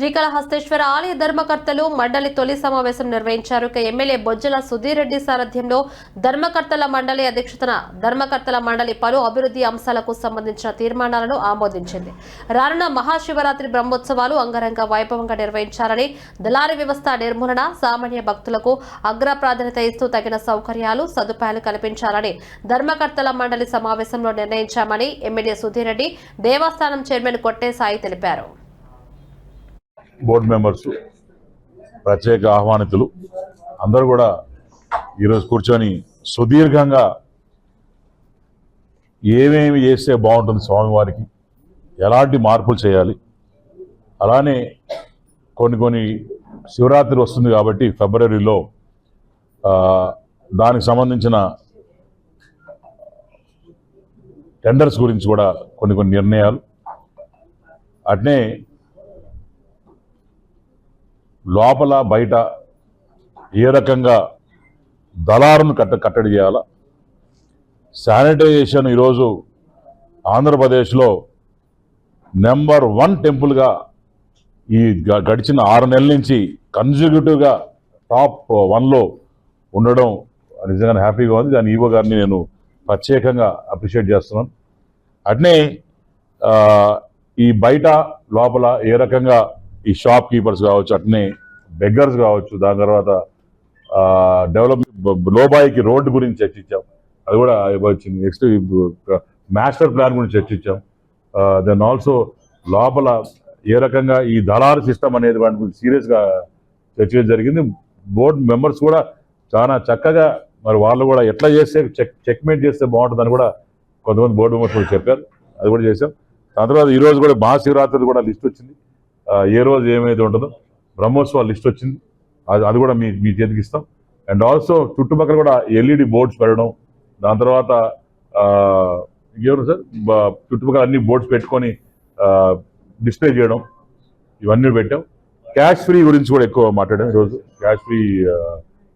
శ్రీకాళహస్తేశ్వర ఆలయ ధర్మకర్తలు మండలి తొలి సమావేశం నిర్వహించారు. ఇక ఎమ్మెల్యే బొజ్జల సుధీర్ రెడ్డి సారథ్యంలో ధర్మకర్తల మండలి అధ్యక్షతన ధర్మకర్తల మండలి పలు అభివృద్ధి అంశాలకు సంబంధించిన తీర్మానాలను ఆమోదించింది. రానున్న మహాశివరాత్రి బ్రహ్మోత్సవాలు అంగరంగ వైభవంగా నిర్వహించాలని దళారీ వ్యవస్థ నిర్మూలన సామాన్య భక్తులకు అగ్ర ప్రాధాన్యత ఇస్తూ తగిన సౌకర్యాలు సదుపాయాలు కల్పించాలని ధర్మకర్తల మండలి సమావేశంలో నిర్ణయించామని ఎమ్మెల్యే సుధీర్ రెడ్డి దేవస్థానం చైర్మన్ కొట్టే సాయి తెలిపారు. బోర్డు మెంబర్స్ ప్రత్యేక ఆహ్వానితులు అందరూ కూడా ఈరోజు కూర్చొని సుదీర్ఘంగా ఏమేమి చేస్తే బాగుంటుంది స్వామివారికి ఎలాంటి మార్పులు చేయాలి అలానే కొన్ని కొన్ని శివరాత్రి వస్తుంది కాబట్టి ఫిబ్రవరిలో దానికి సంబంధించిన టెండర్స్ గురించి కూడా కొన్ని కొన్ని నిర్ణయాలు. అట్నే లోపల బయట ఏ రకంగా దళారును కట్ట కట్టడి చేయాలా? శానిటైజేషన్ ఈరోజు ఆంధ్రప్రదేశ్లో నెంబర్ వన్ టెంపుల్గా ఈ గ- గడిచిన ఆరు నెలల నుంచి కన్జిక్యూటివ్గా టాప్ వన్లో ఉండడం నిజంగా హ్యాపీగా ఉంది. దాని ఈవో గారిని నేను ప్రత్యేకంగా అప్రిషియేట్ చేస్తున్నాను. అట్నే ఈ బయట లోపల ఏ రకంగా ఈ షాప్ కీపర్స్ కావచ్చు అట్నే బెగ్గర్స్ కావచ్చు దాని తర్వాత డెవలప్మెంట్ లోబాయికి రోడ్డు గురించి చర్చించాం. అది కూడా వచ్చింది. నెక్స్ట్ మాస్టర్ ప్లాన్ గురించి చర్చించాం. దెన్ ఆల్సో లోపల ఏ రకంగా ఈ దళారు సిస్టమ్ అనేది వాటి గురించి సీరియస్గా చర్చించడం జరిగింది. బోర్డు మెంబర్స్ కూడా చాలా చక్కగా మరి వాళ్ళు కూడా ఎట్లా చేస్తే చెక్ చెక్మేట్ చేస్తే బాగుంటుందని కూడా కొంతమంది బోర్డు మెంబర్స్ కూడా చెప్పారు. అది కూడా చేశాం. దాని తర్వాత ఈరోజు కూడా మహాశివరాత్రి కూడా లిస్ట్ వచ్చింది. ఏ రోజు ఏమైతే ఉంటుందో బ్రహ్మోత్సవాల లిస్ట్ వచ్చింది. అది అది కూడా మీ మీ చేతికి ఇస్తాం. అండ్ ఆల్సో చుట్టుపక్కల కూడా ఎల్ఈడి బోర్డ్స్ పెట్టడం దాని తర్వాత ఆ, సార్? చుట్టుపక్కల అన్ని బోర్డ్స్ పెట్టుకొని డిస్ప్లే చేయడం ఇవన్నీ పెట్టాం. క్యాష్ ఫ్రీ గురించి కూడా ఎక్కువ మాట్లాడాం ఈరోజు. క్యాష్ ఫ్రీ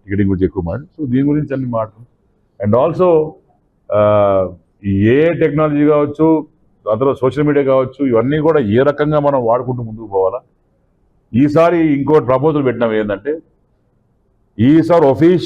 టికెటింగ్ గురించి ఎక్కువ మాట్లాడాం. సో దీని గురించి అన్ని మాట్లాడాం. అండ్ ఆల్సో ఏ టెక్నాలజీ కావచ్చు అందులో సోషల్ మీడియా కావచ్చు ఇవన్నీ కూడా ఏ రకంగా మనం వాడుకుంటూ ముందుకు పోవాలా? ఈసారి ఇంకోటి ప్రపోజల్ పెట్టినాం ఏంటంటే ఈసారి ఒఫీషియల్